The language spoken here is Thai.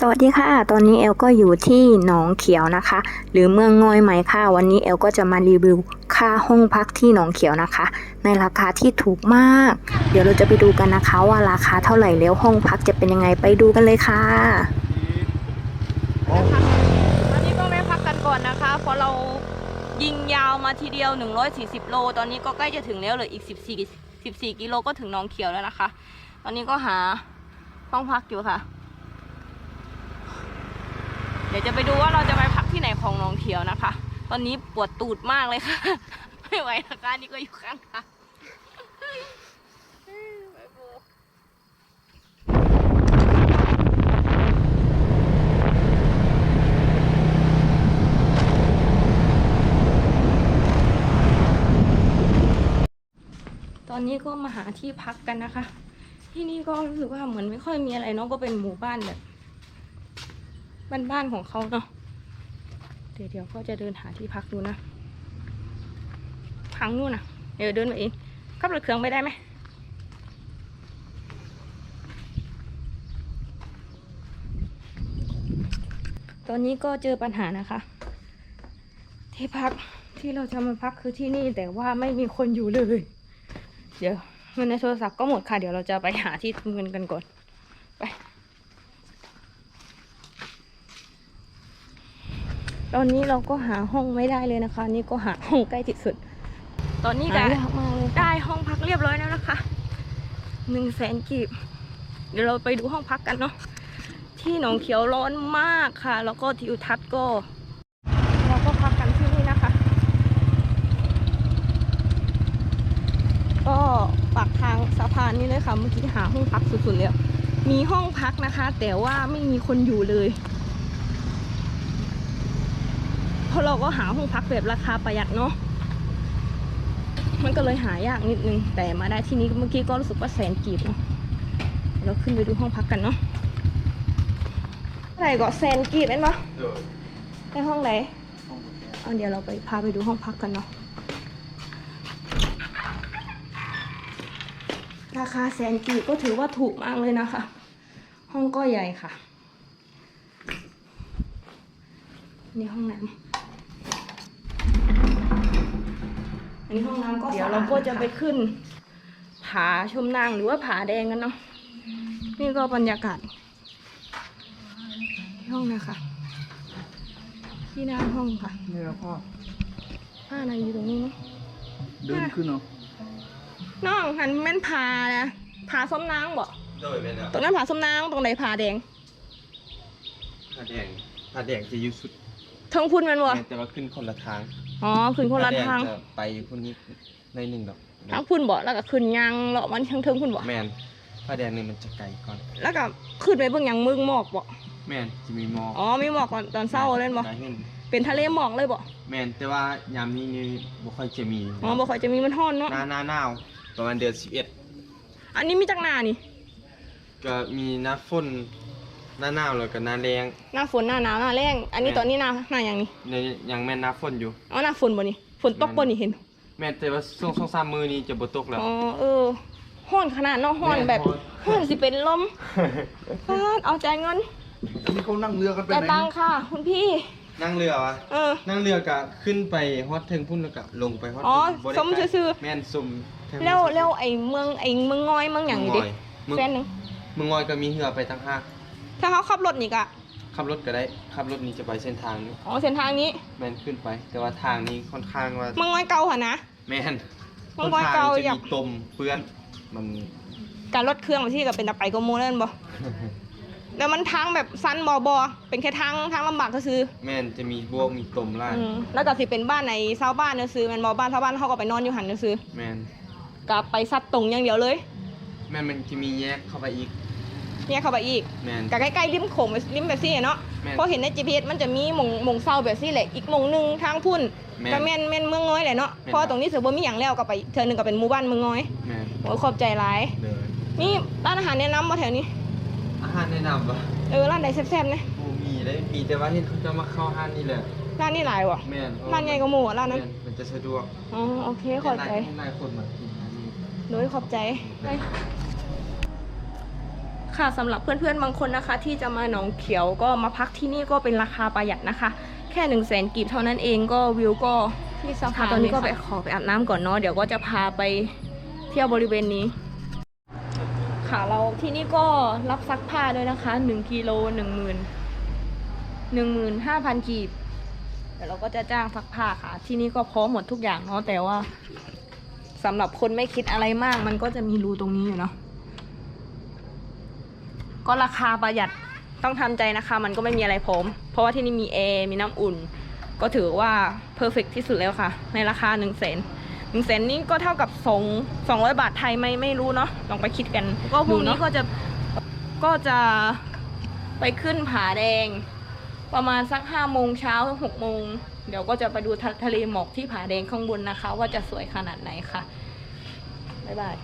สวัสดีค่ะ ตอนนี้เอลก็อยู่ที่หนองเขียวนะคะ หรือเมืองงอยไหมค่ะ วันนี้เอลก็จะมารีวิวค่าห้องพักที่หนองเขียวนะคะ ในราคาที่ถูกมาก เดี๋ยวเราจะไปดูกันนะคะว่าราคาเท่าไหร่แล้วห้องพักจะเป็นยังไงไปดูกันเลยค่ะนะคะตอนนี้ก็ไม่พักกันก่อนนะคะเพราะเรายิงยาวมาทีเดียว 140 โล ตอนนี้ก็ใกล้จะถึงแล้วเหลืออีก 14 14 กิโลก็ถึงหนองเขียวแล้วนะคะ ตอนนี้ก็หาห้องพักอยู่ค่ะ ดี๋ยวจะไปดูว่าเราจะไปพักที่ไหนของหนองเขียวนะคะ ตอนนี้ปวดตูดมากเลยค่ะ ไม่ไหวนะคะนี่ก็อยู่ข้างทางไปโบตอนนี้ก็มาหาที่พักกันนะคะ ที่นี่ก็รู้สึกว่าเหมือนไม่ค่อยมีอะไรเนาะก็เป็นหมู่บ้านแบบ บ้านๆของเขาเนาะเดี๋ยวเดี๋ยวก็จะเดินหาที่พักดูนะพังนู่นนะเดี๋ยวเดินมาเองขับรถเครื่องไปได้ไหมตอนนี้ก็เจอปัญหานะคะ ที่พักที่เราจะมาพักคือที่นี่แต่ว่าไม่มีคนอยู่เลย เดี๋ยวเงินในโทรศัพท์ก็หมดค่ะ เดี๋ยวเราจะไปหาที่เงินกันก่อน ไป ตอนนี้เราก็หาห้องไม่ได้เลยนะคะ นี่ก็หาห้องใกล้ที่สุด ตอนนี้ก็หายากมากเลยค่ะได้ห้องพักเรียบร้อยแล้วนะคะหนึ่งแสนกีบ เดี๋ยวเราไปดูห้องพักกันเนาะที่หนองเขียวร้อนมากค่ะ แล้วก็ทิวทัศน์ก็ เราก็พักกันที่นี่นะคะ ก็ปากทางสะพานนี่เลยค่ะเมื่อกี้หาห้องพักสุดๆแล้วมีห้องพักนะคะ แต่ว่าไม่มีคนอยู่เลย เพ ราะเราก็หาห้องพักแบบราคาประหยัดเนาะมันก็เลยหายากนิดนึง แต่มาได้ที่นี้เมื่อกี้ก็รู้สึกว่าแสนกีบเนาะเราขึ้นไปดูห้องพักกันเนาะเท่าไรก็แสนกีบเห็นปะในห้องไหนเอาเดี๋ยวเราไปพาไปดูห้องพักกันเนาะราคาแสนกีบก็ถือว่าถูกมากเลยนะคะ ห้องก็ใหญ่ค่ะ นี่ห้องน้ำ นนี้ห้องน้ำก็เดี๋ยวเราก็จะไปขึ้น ผาชมนางหรือว่าผาแดงกันเนาะนี่ก็บรรยากาศที่ห้องนะคะ ที่หน้าห้องค่ะนี่แล้วพ่อผ้าอะไรอยู่ตรงนี้เนาะเดินขึ้นเนาะน้องหันแม่นผานะผาส้มนางบ่โดยเป็นแบบตรงนั้นผาส้มนางตรงไหนผาแดงผ้าแดงผ้าแดงจะอยู่สุดเทิงพุ่นแมันบ่แต่ว่าขึ้นคนละทาง อ๋อขึ้นคนละทางผ้แดจะไปพุ่นนี้ในหนึ่งดอกทางพุ่นบ่แล้วก็ขึ้นยางเลาะมันทางเทิงพุ่นบ่แมนผ้าแดงนี่มันจะไกลก่อน แล้วก็ขึ้นไปเบิ่งหยังมึงหมอกบ่แมนจะมีหมอกอ๋อมีหมอกก่อนตอนเช้าเล่นบ่ได้เห็นเป็นทะเลหมอกเลยบ่แมนแต่ว่ายามนี้นี่บ่ค่อยจะมีอ๋อบ่ค่อยจะมีมันฮ้อนเนาะหน้าหน้าหนาวประมาณเดือน11อันนี้มีจักหน้านี่ก็มีหน้าฝน หน้าหนาวแล้วก็หน้าแรงหน้าฝนหน้าหนาวหน้าแล้งอันนี้ตอนนี้หน้าหน้าหยังนี่ในยังแม่นหน้าฝนอยู่อ๋อหน้าฝนบ่นี่ฝนตกบ่นี่เห็น แม่นแต่ว่าช่วงสองสามมื้อนี้จะบ่ตกแล้วอ๋อเออฮ้อนขนาดเนาะฮ้อนแบบแม่นฮ้อนฮ้อนสิเป็นลมฟาดเอาใจายเงินนี่เขานั่งเรือกันไปจ่ายไหนตังค่ะ คุณพี่นั่งเรือวะเออนั่งเรือก็ขึ้นไปฮอดเทิงพุ่นแล้วก็ลงไปฮอดอ๋อพุ่นบ่ได้สมไกลซื่อแม่นสมทางแล้วแล้วไอ้เมืองไอ้เมืองงอยเมืองหยังนี่ดิเมืองแฟนหนึงเมืองงอยก็มีเรือไปทั้งห้า ถ้าเขาขับรถนี่ก็ขับรถก็ได้ขับรถนี้จะไปเส้นทางนี้อ๋อเส้นทางนี้แม่นขึ้นไป แต่ว่าทางนี้ค่อนข้างว่าเมืองงอยเก่าหั่นนะแม่นเมืองงอยเก่าค่นข้งอยากจะมีตมเปื้อนมันการรถเครื่องบางที่ก็เป็นตะไปก็โมนั่นบ่แล้วมันทางแบบสั้นบ่บ่เป็นแค่ทางทางลำบากก็คือ แม่นจะมีบวกมีตมล่างอืมแล้วก็สิเป็นบ้านในชาวบ้านเนอะซื้อแมันบ่บ้านชาวบ้านเขาก็ไปนอนอยู่หันเนอะซื้อแม่นก็ไปซัดตรงอย่างเดียวเลย แม่นมันจะมีแยกเข้าไปอีก เนี่ยเข้าไปอีกแม่นก็ใกล้ๆริมโขงริมแบบซี่เนาะแม่นเพราะเห็นใน GPS มันจะมีหมงหมงเศร้าแบบซี่แหละอีกหมงหนึงทางพุ่นแม่นก็แม่นแม่นเมืองน้อยแหละเนาะแม่น เพราะว่าตรงนี้สือบ่มีหยังแล้วก็ไปเทื่อหนึงก็เป็นหมู่บ้านเมืองน้อยแม่นโอ้ยขอบใจหลายเลยนี่ร้านอาหารแนะนำบ่แถวนี้อาหารแนะนำปะเออร้านใดแซ่บๆนะโอ้มีได้มีแต่ว่าเห็นเขาจะมาเข้าห้างนี่แหละร้านนี้หลายว่ะแม่นเพะร้านใหญ่กว่าหมู่อะร้านนั้นแม่มันจะสะดวกอ๋อโอเคขอบใจ หลายคนมากินอันนี้โดยขอบใจไป ค่ะสำหรับเพื่อนๆบางคนนะคะ ที่จะมาหนองเขียวก็มาพักที่นี่ก็เป็นราคาประหยัดนะคะ แค่หนึ่งแสนกีบเท่านั้นเองก็วิวก็ที่สะพานตอนนี้ก็ไปขอไปอาบน้ำก่อนเนาะเดี๋ยวก็จะพาไปเที่ยวบริเวณนี้ ค่ะเราที่นี่ก็รับซักผ้าด้วยนะคะ1กิโลหนึ่งหมื่นหนึ่งหมื่นห้าพันกีบเดี๋ยวเราก็จะจ้างซักผ้าค่ะ ที่นี่ก็พร้อมหมดทุกอย่างเนาะแต่ว่าสำหรับคนไม่คิดอะไรมาก มันก็จะมีรูตรงนี้อยู่เนาะ ก็ราคาประหยัดต้องทำใจนะคะ มันก็ไม่มีอะไรพร้อมเพราะว่าที่นี่มีแอร์มีน้ำอุ่น ก็ถือว่าเพอร์เฟกที่สุดแล้วค่ะ ในราคา1นึ่งแสนหนึ่งแสนนี้ก็เท่ากับสองสองร้อยบาทไทยไม่ไม่รู้เนาะลองไปคิดกัน ก็พรุ่งนี้ก็จะก็จะไปขึ้นผาแดง ประมาณสักห้าโมงเช้าหกโมงเดี๋ยวก็จะไปดูทะทะเลหมอกที่ผาแดงข้างบนนะคะ ว่าจะสวยขนาดไหนค่ะบ๊ายบาย